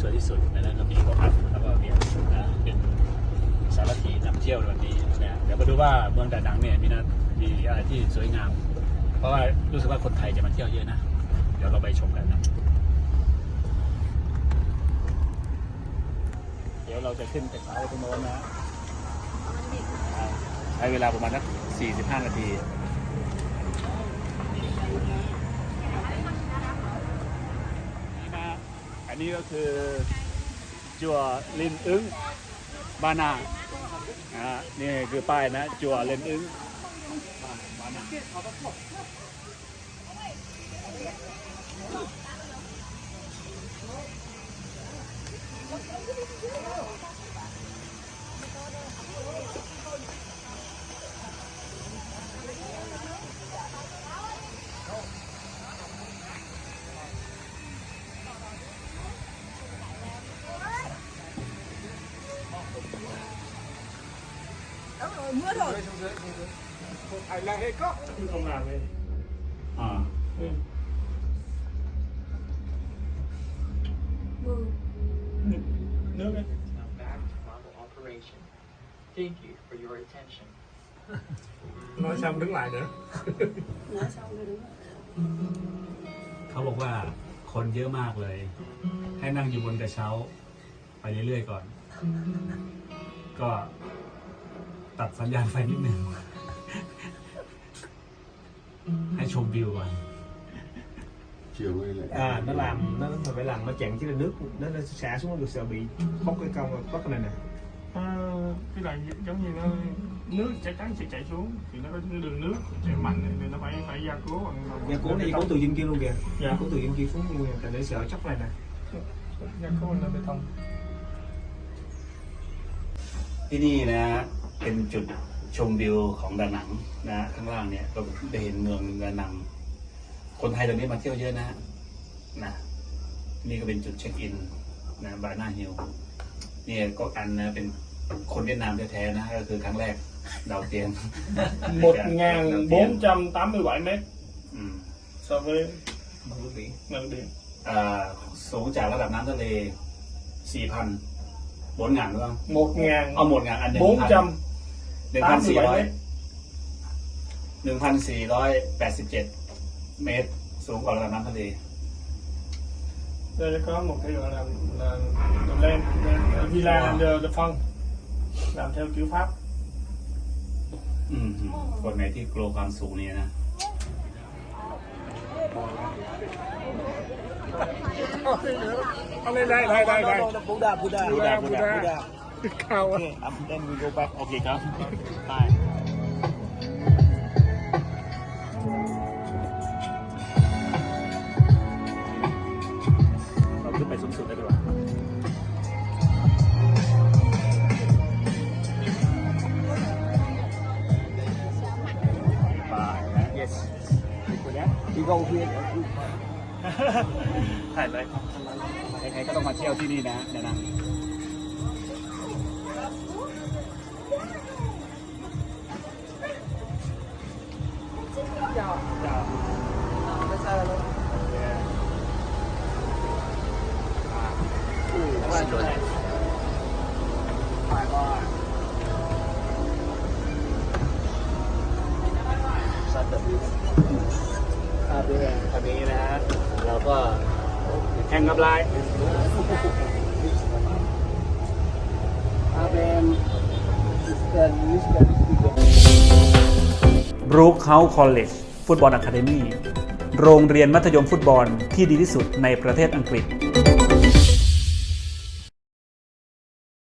สวยที่สุดนะแล้วก็มีบ่อพักแล้วก็มีนะเป็นสารทีนำเที่ยวในวันนี้นะเดี๋ยวมาดูว่าเมืองดานังเนี่ยมีนะมีอะไรที่สวยงาม เพราะว่ารู้สึกว่าคนไทยจะมาเที่ยวเยอะนะ เดี๋ยวเราไปชมกันนะ เดี๋ยวเราจะขึ้นไปเขาตรงโน้นนะใช้เวลาประมาณสัก45 นาที นี่นะอั นี้ก็คือจัวลินอึ้งบานาอ่านี่คือป้ายนะ จัวลินอึ้งบานา อ่าเนื้อไหม Now back to model operation. Thank you for your attention. น้อยช้ำทั้งหลายเนอะเขาบอกว่าคนเยอะมากเลย ให้นั่งอยู่บนกระเช้า ไปเรื่อยๆก่อน ก็ ตัดสัญญาณไฟนิดหนึ่ง ให้ชมวิวก่อน chiều nay lại à nó làm nó nó phải làm nó chặn chứ là nước nó nó xả xuống nó được sợ bị bốc cái cong bốc cái này nè Ờ, cái này giống như nó nước chắc chắn sẽ chảy xuống thì nó có cái đường nước chảy mạnh thì nó phải phải gia cố bằng bằng nhà cố này cố từ dân kia luôn kìa Dạ. cố từ dân kia xuống luôn kìa tại để sợ chóc này nè gia cố bằng bê tông ที่นี่นะ เป็นจุดชมวิวของดานังนะ ข้างล่างเนี่ยก็ได้เห็นเมืองดานัง คนไทยตอนนี้มาเที่ยวเยอะนะนะนี่ก็เป็นจุดเช็คอินนะบานาฮิลนี่ก็อันนะเป็นคนเวียดนามแท้ๆนะก็คือครั้งแรกดาวเตียง1487 mét อืม so với bằng nước biển ngân điện อ่าสูงจากระดับน้ำทะเล 4,000 บนงานหรือเปล่า1.000เอาหมดงานอันหนึ่ง หนึ่งพันสี่ร้อยหนึ่งพันสี่ร้อยแปดสิบเจ็ดเมตร สูงกว่าระดับน้ำทะเล đây có một cái gọi là là, là lên là villa de, de phân làm theo kiểu pháp อืมอืมคนไหนที่กลัวความสูงเนี่ยนะเอาเลยได้ได้ได้ได้บูดาบูดาบูดาบูดาข้าว then we go back โอเคครับไปเราขึ้นไปสูงสุดได้ดีกว่าไปนะ yes คนนี้ đi go here ถ่ายเลยใครๆก็ต้องมาเที่ยวที่นี่นะเดี๋ยวนะจ้าาจุดไหนถ่ายว่าสัตว์แบบนี้ภาพด้วยตอนนี้นะฮะเราก็แข่งกับลายอาเบนบรูคเฮาส์คอลเลจฟุตบอลอะคาเดมี่โรงเรียนมัธยมฟุตบอลที่ดีที่สุดในประเทศอังกฤษ